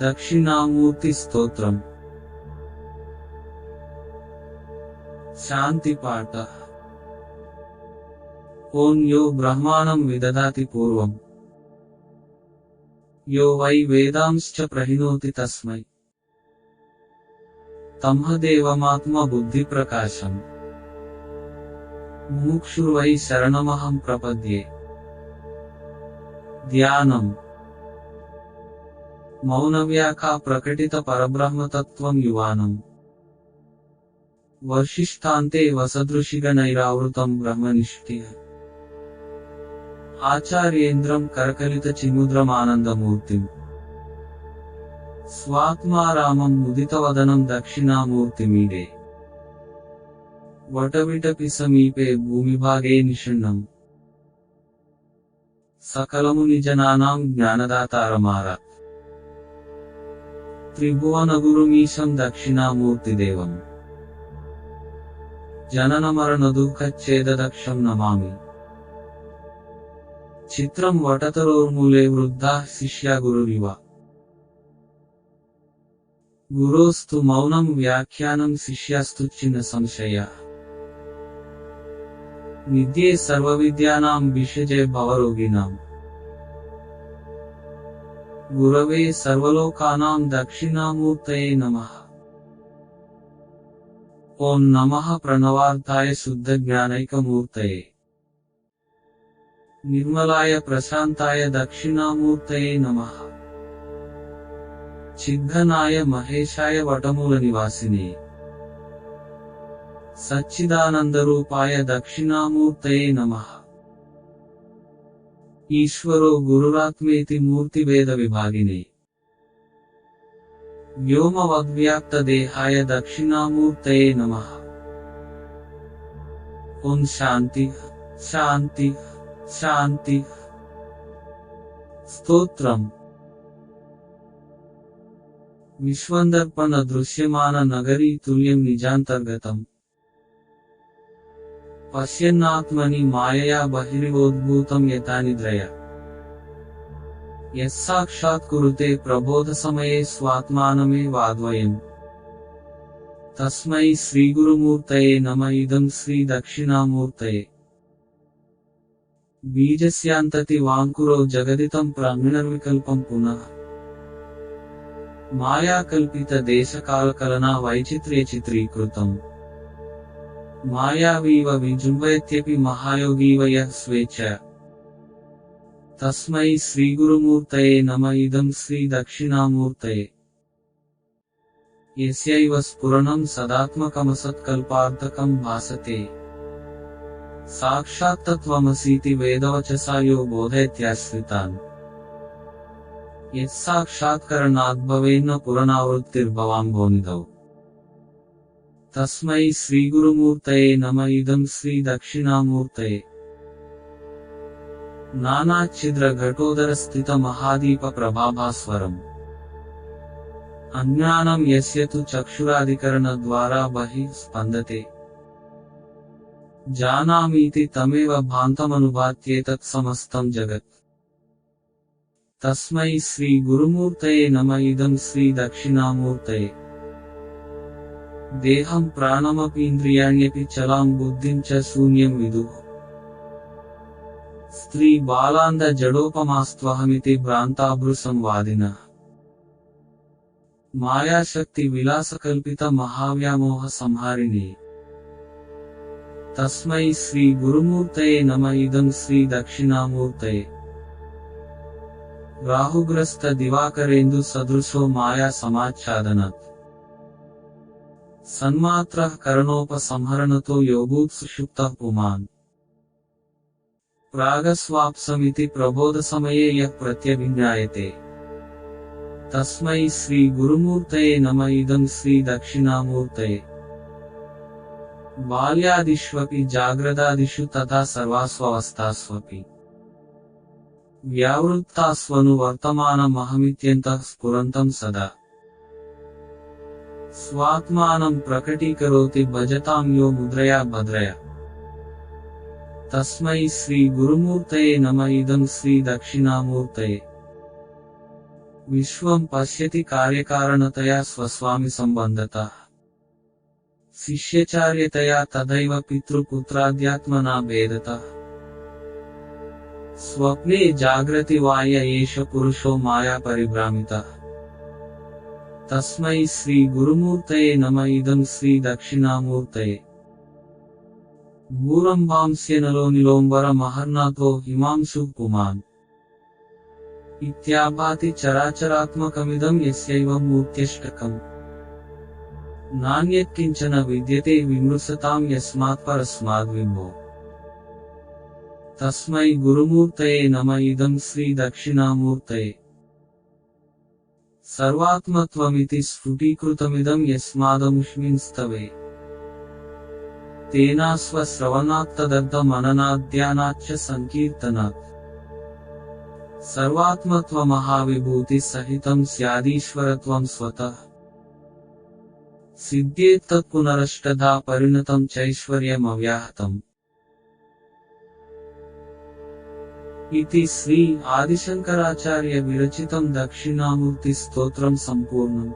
दक्षिणामूर्तिस्तोत्रम् शान्तिपाठः ॐ यो ब्रह्माणं विदधाति पूर्वम्। यो वै वेदांश्च प्रहिणोति तस्मै। तंह मुमुक्षुर्वै शरणमहं प्रपद्ये। ध्यानम्। మౌనవ్యాఖా ప్రకటిత పరబ్రహ్మతత్వం యువానం. వర్షిష్టాంతే వసదృషిగణైరావృతం బ్రహ్మనిష్ఠి. ఆచార్యేంద్రం కరకలిత చిముద్రమానందమూర్తిం. స్వాత్మారామం ముదితవదనం దక్షిణామూర్తిమీడే వటవిటపి సమీపే భూమిభాగే నిషణం సకలము నిజనానాం జ్ఞానదాతారమార. ത്രിഭുവനഗുരുമീശം ദക്ഷിണാമൂർത്തിദേവം ജനനമരണദുഃഖച്ഛേദദക്ഷം നമാമി ചിത്രം വടതരോർമൂലെ വൃദ്ധാ ശിഷ്യ ഗുരുവിവ ഗുരോസ്തു മൗനം വ്യാഖ്യാനം ശിഷ്യാസ്തുച്ഛിന്ന സംശയ നിദ്യേ സർവവിദ്യാനാം വിഷജേ ഭവരോഗിനാം గురవే సర్వలోకానాం దక్షిణామూర్తయే నమ. ఓం నమ ప్రణవార్థాయ శుద్ధ జ్ఞానైకమూర్తయే. నిర్మలాయ ప్రశాంతాయ దక్షిణామూర్తయే నమ. చిద్ఘనాయ మహేశాయ వటమూల నివాసిని. సచ్చిదానందరూపాయ దక్షిణామూర్తయే నమః. ఈశ్వరో గురురాత్మేతి మూర్తివేద విభాగినే. వ్యోమవద్వ్యాప్త దేహాయ దక్షిణామూర్తయే నమ. ఓం శాంతి శాంతి శాంతి. స్తోత్రం. విశ్వందర్పణ దృశ్యమాన నగరీ తుల్యం నిజాంతర్గతం. पश्यन्नात्मनि मायया बहिरिवोद्भूतं यथा निद्रया यस्साक्षात्कुरुते प्रबोधसमये स्वात्मानमेवाद्वयम् तस्मै श्रीगुरुमूर्तये नम, इदं श्रीदक्षिणामूर्तये। बीजस्यान्तति वाङ्कुरो जगदितं प्राङ्गणविकल्पं पुनः। मायाकल्पितदेशकालकलना वैचित्र्ये चित्रीकृतम् मायावीव विजृम्भयत्यपि महायोगीव यः स्वेच तस्मै श्रीगुरुमूर्तये नम इदं श्रीदक्षिणामूर्तये। यस्यैव स्फुरणं सदात्मकमसत्कल्पार्थकं भासते। साक्षात् तत्त्वमसीति वेदवचसा यो बोधयत्याश्रितान् यस्साक्षात्करणाद्भवेन पुरनावृत्तिर्भवाम्भोनिधौ తస్మై శ్రీగురుమూర్తయే నమ ఇదం శ్రీ దక్షిణామూర్తయే. నానాఛిద్ర ఘటోదర స్థిత మహాదీప ప్రభాభాస్వరం. అజ్ఞానం యస్య తు చక్షురాధికరణ ద్వారా బహి స్పందతే. జానామీతి తమేవ భాంతమనుభాత్యేతత్ సమస్తం జగత్. తస్మై శ్రీ గురుమూర్తయే నమ ఇదం శ్రీ దక్షిణామూర్తయే. దేహం ప్రాణమపీంద్రియాణ్యపి చలాం బుద్ధిం చ శూన్యం విదు స్త్రీ బాలాంద జడోపమాస్త్వహమితి భ్రాంతాభృసం వాదిన మాయాశక్తి విలాసకల్పిత మహావ్యామోహ సంహారిణి తస్మై శ్రీ గురుమూర్తయే నమ ఇదం శ్రీ దక్షిణామూర్తయే రాహుగ్రస్త దివాకరేందు సదృశో మాయా సమాచ్ఛాదనత్ సన్మాత్ర కరణోపసంహరణతో యోగూత్ సుషుప్త పుమాన్ ప్రాగస్వాప్సమితి ప్రబోధ సమయే యః ప్రత్యభిజ్ఞాయతే తస్మై శ్రీ గురుమూర్తయే నమ ఇదం శ్రీ దక్షిణామూర్తయే బాల్యాదిష్వపి జాగ్రదాదిషు తథా సర్వాస్వవస్థాస్వపి వ్యావృత్తాస్వను వర్తమానమహమిత్యంత స్ఫురంతం సదా స్వాత్మానం ప్రకటీకరోతి భజతాం యో ముద్రయా భద్రయ. తస్మై శ్రీ గురుమూర్తయే నమ ఇదం శ్రీ దక్షిణామూర్తయే. విశ్వం పశ్యతి కార్యకారణతయా స్వస్వామి సంబంధత. శిష్యచార్యతయా తదైవ పితృపుత్రాధ్యాత్మనా భేదత. స్వప్నే జాగ్రతి వాయ ఏష పురుషో మాయా పరిభ్రామిత. తస్మై శ్రీ గురుమూర్తయే నమ ఇదం శ్రీ దక్షిణామూర్తయే భూరంభాంస్యనలో నిలోంబర మహర్నాథో హిమాంశు పుమాన్ ఇత్యాభాతి చరాచరాత్మకమిదం యస్యైవ మూర్త్యష్టకం నాణ్యత్కించన విద్యతే విమృశతాం యస్మాత్ పరస్మాద్వింబో తస్మై గురుమూర్తయే నమ ఇదం శ్రీ దక్షిణామూర్తయే सर्वात्मत्वमिति स्फुटीकृतमिदं यस्मादमुष्मिंस्तवे। तेनास्वश्रवणात्तदर्थमननाद्यानाच्च सङ्कीर्तनात्। सर्वात्मत्वमहाविभूतिसहितं स्यादीश्वरत्वं स्वतः। सिद्ध्येत्तत्पुनरष्टधा परिणतं चैश्वर्यमव्याहतम्। ఇది శ్రీ ఆదిశంకరాచార్య విరచితం దక్షిణామూర్తి స్తోత్రం సంపూర్ణం.